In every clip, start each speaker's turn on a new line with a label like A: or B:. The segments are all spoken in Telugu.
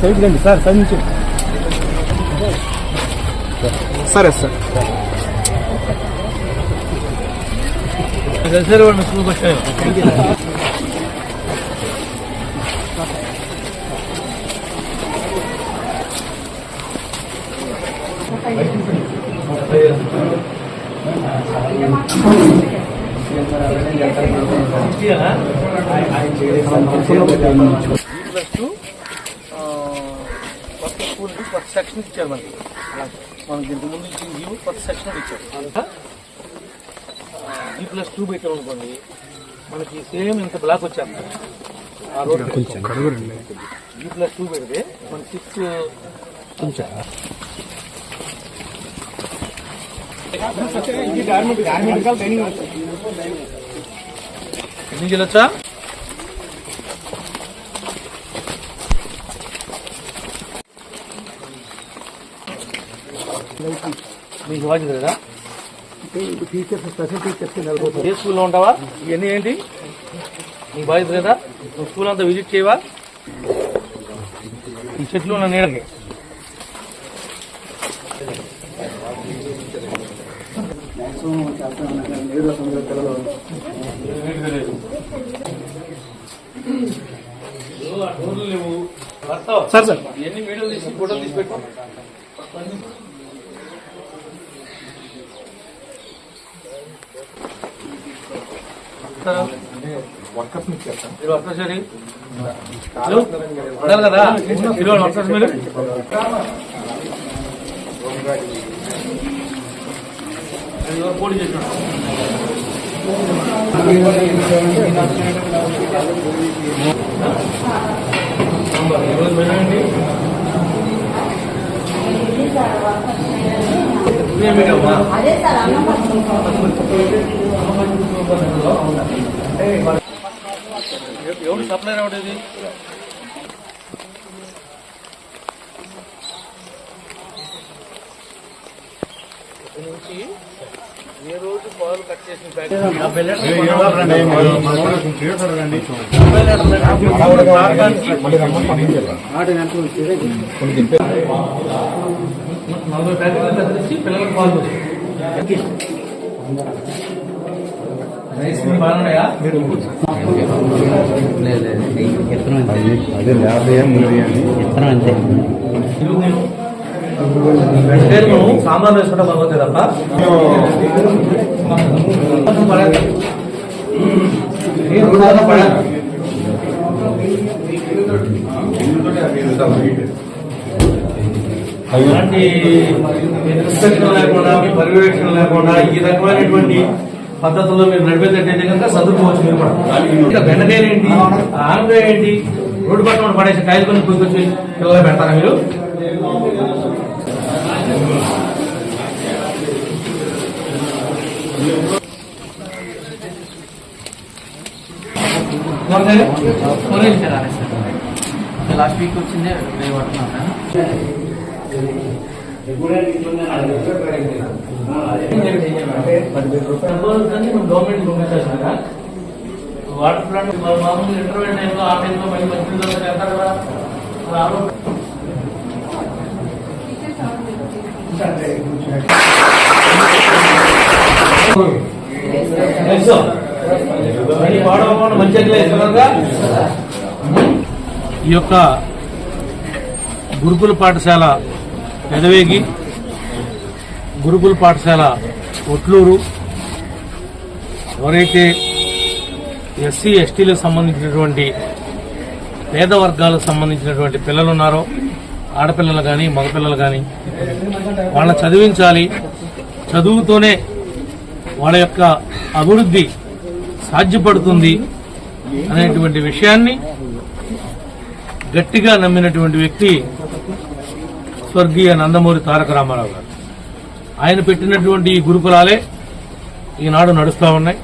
A: సైడ్ రండి సార్ సైడ్ నుంచి సరే సార్
B: ప్లస్ టూ కొత్త స్కూల్ కొత్త సెక్షన్ ఇచ్చారు మనకి మనకి ఇంత ముందు ఇచ్చిన జీవో కొత్త సెక్షన్ ఇచ్చారు జీ ప్లస్ టూ పెట్టాం అనుకోండి మనకి సేమ్ ఇంత బ్లాక్ వచ్చారు ఆ రోడ్ జీ ప్లస్ టూ పెడితే మనకి సిక్స్ ఎన్ని వెళ్ళొచ్చా మీకు బాధ్యత కదా
A: టీచర్స్ స్పెషల్ టీచర్స్
B: ఏ స్కూల్లో ఉంటావా? ఇవన్నీ ఏంటి? నీకు బాధ్యత కదా నువ్వు స్కూల్ అంతా విజిట్ చేయవా? ఈ చెట్లు ఉన్న నీడకి
A: సార్ సార్.
B: ఎన్ని వీడియోలు తీసి ఫోటోలు తీసి పెట్టు. మీరు వర్కర్స్? ఉన్నారు కదా? మీరు వర్కర్స్ మీరు? పోటీ చేసినాడు. ఈరోజు మెనూ అమ్మా? ఎవరు సప్లై రావడేది నుంచి ఏ రోజు పాలు కట్ చేసిన నలభై ప్యాకెట్లు పిల్లలకు పాలు. రైస్ బాగున్నాయా
A: అదే యాభై మూడు అండి
B: వెంటనే సాంబార్ వేసుకుంటే బాగుంది తప్ప. అలాంటి ఇన్స్పెక్షన్ లేకుండా మీ పర్యవేక్షణ లేకుండా ఈ రకమైనటువంటి పద్ధతుల్లో మీరు నడిపేటట్టయితే కనుక చదువుకోవచ్చు మీరు కూడా. ఇంకా బెండకాయలు ఏంటి ఆనకాయ ఏంటి? రోడ్డు పక్కన పడేసి కాయలు కొని కూర్చొచ్చి పిల్లలు పెడతారా మీరు?
C: లాస్ట్ వీక్ వచ్చిందే రేపు పడుతున్నాను
B: గవర్నమెంట్ వాటర్ ప్లాంట్ మామూలు ఇంటర్వ్యూ టైంలో ఆ టైంలో మళ్ళీ మంచి చేస్తారు కదా. మరి ఆ ఈ యొక్క గురుకుల పాఠశాల పెదవేగి గురుకుల పాఠశాల ఒట్లూరు ఎవరైతే ఎస్సీ ఎస్టీలకు సంబంధించినటువంటి పేద వర్గాలకు సంబంధించినటువంటి పిల్లలు ఉన్నారో ఆడపిల్లలు కానీ మగపిల్లలు కానీ వాళ్ళని చదివించాలి. చదువుతోనే వాళ్ళ యొక్క అభివృద్ధి సాధ్యపడుతుంది అనేటువంటి విషయాన్ని గట్టిగా నమ్మినటువంటి వ్యక్తి స్వర్గీయ నందమూరి తారక రామారావు గారు. ఆయన పెట్టినటువంటి ఈ గురుకులాలే ఈనాడు నడుస్తూ ఉన్నాయి.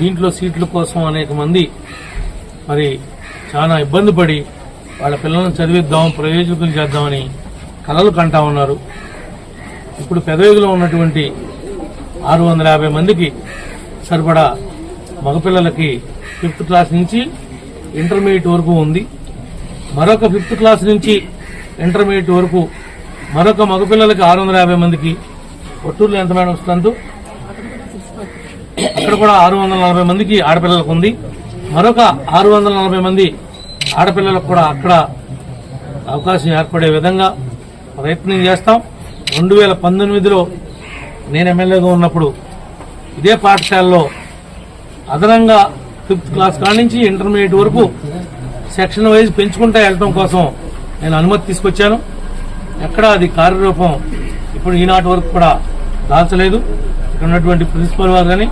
B: దీంట్లో సీట్ల కోసం అనేక మంది మరి చాలా ఇబ్బంది పడి వాళ్ళ పిల్లలను చదివిద్దాం ప్రయోజకులు చేద్దామని కలలు కంటా ఉన్నారు. ఇప్పుడు పెదవిలో ఉన్నటువంటి ఆరు వందల యాభై మందికి సరిపడా మగపిల్లలకి ఫిఫ్త్ క్లాస్ నుంచి ఇంటర్మీడియట్ వరకు ఉంది. మరొక ఫిఫ్త్ క్లాస్ నుంచి ఇంటర్మీడియట్ వరకు మరొక మగపిల్లలకి ఆరు వందల యాభై మందికి ఒట్టూరులో ఎంత మేడం వస్తుందో అక్కడ కూడా ఆరు వందల నలభై మందికి ఆడపిల్లలకు ఉంది. మరొక ఆరు వందల నలభై మంది ఆడపిల్లలకు కూడా అక్కడ అవకాశం ఏర్పడే విధంగా ప్రయత్నం చేస్తాం. రెండు వేల పంతొమ్మిదిలో నేను ఎమ్మెల్యేగా ఉన్నప్పుడు ఇదే పాఠశాలలో అదనంగా ఫిఫ్త్ క్లాస్ కానించి ఇంటర్మీడియట్ వరకు సెక్షన్ వైజ్ పెంచుకుంటా వెళ్ళటం కోసం నేను అనుమతి తీసుకొచ్చాను. ఎక్కడ అది కార్యరూపం ఇప్పుడు ఈనాటి వరకు కూడా దాల్చలేదు. ఇక్కడ ఉన్నటువంటి ప్రిన్సిపల్ వారు కానీ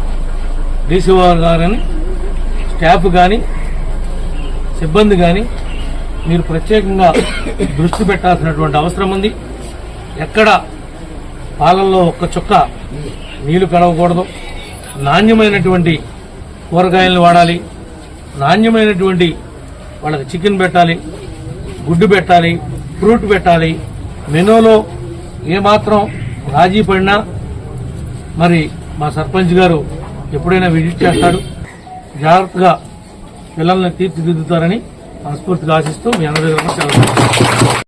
B: డీసీ వారు కానీ స్టాఫ్ కానీ సిబ్బంది కానీ మీరు ప్రత్యేకంగా దృష్టి పెట్టాల్సినటువంటి అవసరం ఉంది. ఎక్కడ పాలల్లో ఒక్క చుక్క నీళ్ళు కడవకూడదు. నాణ్యమైనటువంటి కూరగాయలను వాడాలి నాణ్యమైనటువంటి వాళ్ళకి చికెన్ పెట్టాలి గుడ్డు పెట్టాలి ఫ్రూట్ పెట్టాలి. మెనూలో ఏమాత్రం రాజీ పడినా మరి మా సర్పంచ్ గారు ఎప్పుడైనా విజిట్ చేస్తాడు. జాగ్రత్తగా పిల్లల్ని తీర్చిదిద్దుతారని మనస్ఫూర్తిగా ఆశిస్తూ మీ అందరి సెలవు